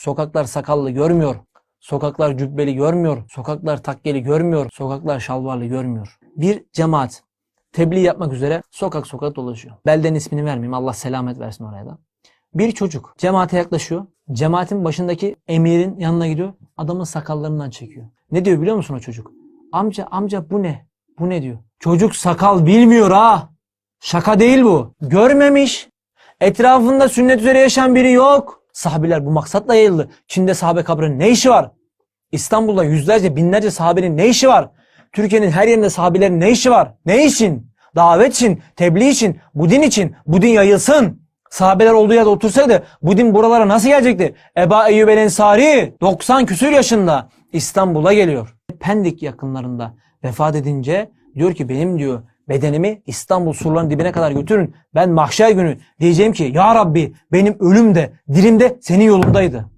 Sokaklar sakallı görmüyor. Sokaklar cübbeli görmüyor. Sokaklar takkeli görmüyor. Sokaklar şalvarlı görmüyor. Bir cemaat tebliğ yapmak üzere sokak sokak dolaşıyor. Belden ismini vermeyeyim. Allah selamet versin oraya da. Bir çocuk cemaate yaklaşıyor. Cemaatin başındaki emirin yanına gidiyor. Adamın sakallarından çekiyor. Ne diyor biliyor musun o çocuk? Amca amca bu ne? Bu ne diyor? Çocuk sakal bilmiyor ha. Şaka değil bu. Görmemiş. Etrafında sünnet üzere yaşayan biri yok. Sahabiler bu maksatla yayıldı. Çin'de sahabe kabrinin ne işi var? İstanbul'da yüzlerce binlerce sahabenin ne işi var? Türkiye'nin her yerinde sahabelerin ne işi var? Ne için? Davet için, tebliğ için, bu din için, bu din yayılsın. Sahabeler olduğu yerde otursaydı bu din buralara nasıl gelecekti? Eba Eyyub el Ensari 90 küsür yaşında İstanbul'a geliyor. Pendik yakınlarında vefat edince diyor ki benim diyor bedenimi İstanbul surlarının dibine kadar götürün. Ben mahşer günü diyeceğim ki ya Rabbi benim ölüm de dirim de senin yolundaydı.